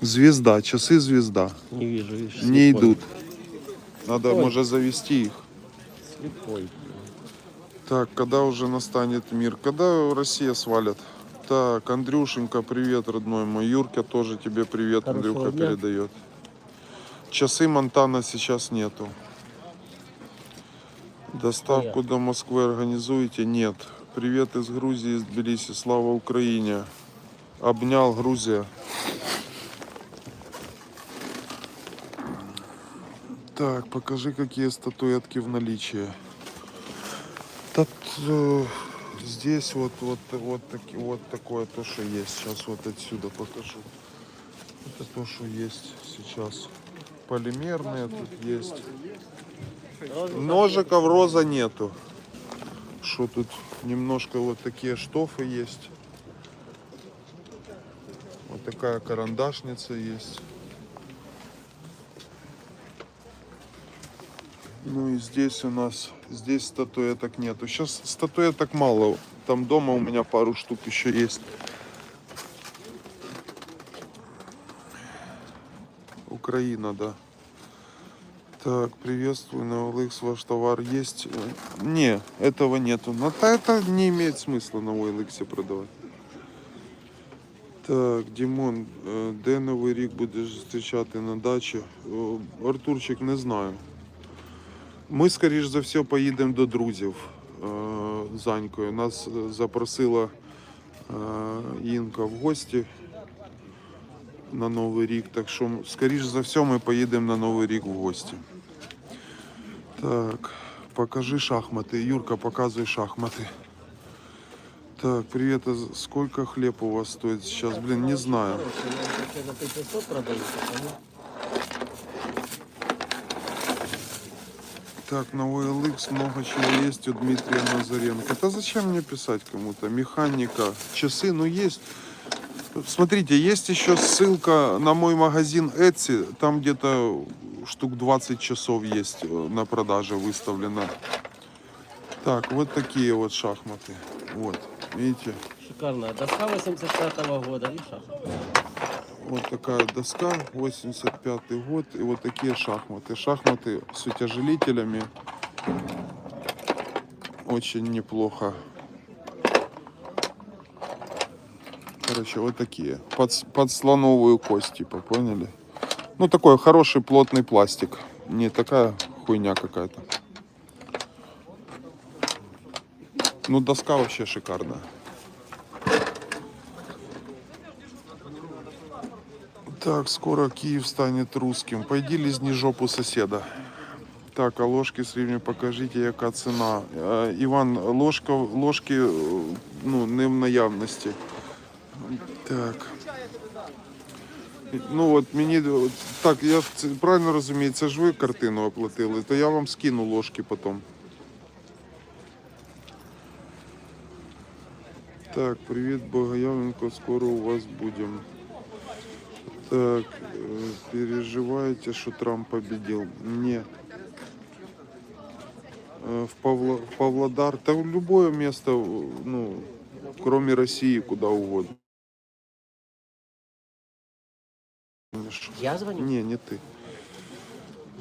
Звезда, часы звезда. Не вижу, видишь, Не идут. Надо, Слепой. может, завести их. Слепой. Так, когда уже настанет мир? Когда Россия свалит? Так, Андрюшенька, привет, родной мой. Юрка тоже тебе привет, Хорошего Андрюха дня. передает. Часы Монтана сейчас нету. Доставку до Москвы организуете? Нет. Привет из Грузии, из Тбилиси. Слава Украине. Обнял Грузия. Так, покажи, какие статуэтки в наличии. Тут, э, здесь вот, вот, вот, таки, вот такое то, что есть. Сейчас вот отсюда покажу. Это то, что есть сейчас. Полимерные тут есть. Ножиков роза нету. Что тут немножко вот такие штофы есть. Вот такая карандашница есть. Ну и здесь у нас, здесь статуэток нету. Сейчас статуэток мало. Там дома у меня пару штук еще есть. Украина, да. Так, приветствую, на OLX ваш товар есть? Э, Не, этого нету. Но та- это не имеет смысла на OLX продавать. Так, Дімон, е, де Новий рік будеш зустрічати на дачі? О, Артурчик, не знаю. Ми, скоріш за все, поїдемо до друзів е, з Анькою. Нас е, запросила е, Інка в гості на Новий рік. Так що, скоріш за все, ми поїдемо на Новий рік в гості. Так, покажи шахмати. Юрка, показуй шахмати. Так, привет, а сколько хлеб у вас стоит сейчас? Блин, не знаю. Так, на OLX много чего есть у Дмитрия Назаренко. Да зачем мне писать кому-то? Механика, часы, ну есть. Смотрите, есть еще ссылка на мой магазин Etsy. Там где-то штук 20 часов есть э, на продаже выставлено. Так, вот такие вот шахматы. Вот, видите? Шикарная доска 85 года и шахмат. Вот такая доска, 85 год, и вот такие шахматы. Шахматы с утяжелителями. Очень неплохо. Короче, вот такие. Под, под слоновую кость, типа, поняли? Ну, такой хороший плотный пластик. Не такая хуйня какая-то. Ну, доска вообще шикарная. Так, скоро Киев станет русским. Пойди лизни жопу соседа. Так, а ложки срівні покажіть, яка ціна. Е, Іван, ложка, ложки е, ну, не в наявності. Так. Ну от мені так, я правильно розумію, це ж ви картину оплатили, то я вам скину ложки потім. Так, привіт, Богоявленко, скоро у вас будемо. Так, э, переживаете, что Трамп победил? Не. Э, В, Павло- в Павлодар, да в любое место, э, ну, кроме России, куда угодно. Я звоню? Не, не ты.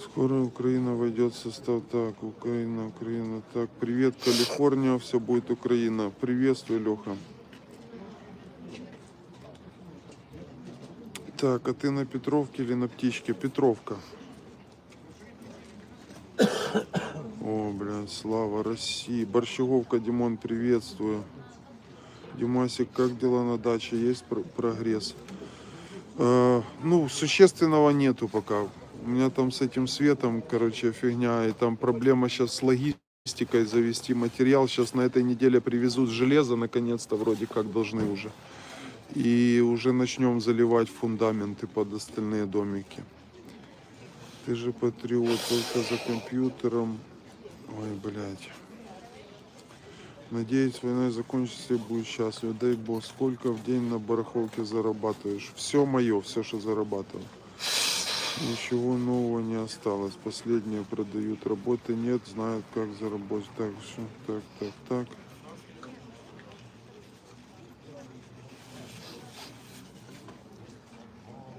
Скоро Украина войдет в состав. Так, Украина, Украина. Так, привет, Калифорния, все будет Украина. Приветствую, Леха. Так, а ты на Петровке или на Птичке? Петровка. О, блин, слава России. Борщеговка, Димон, приветствую. Димасик, как дела на даче? Есть про- прогресс? Э, ну, существенного нету пока. У меня там с этим светом, короче, фигня. И там проблема сейчас с логистикой завести материал. Сейчас на этой неделе привезут железо, наконец-то, вроде как должны уже. И уже начнем заливать фундаменты под остальные домики. Ты же патриот, только за компьютером. Ой, блядь. Надеюсь, война закончится и будет счастлив. Дай бог, сколько в день на барахолке зарабатываешь? Все мое, все, что зарабатывал. Ничего нового не осталось. Последние продают. Работы нет, знают, как заработать. Так, что, так, так, так.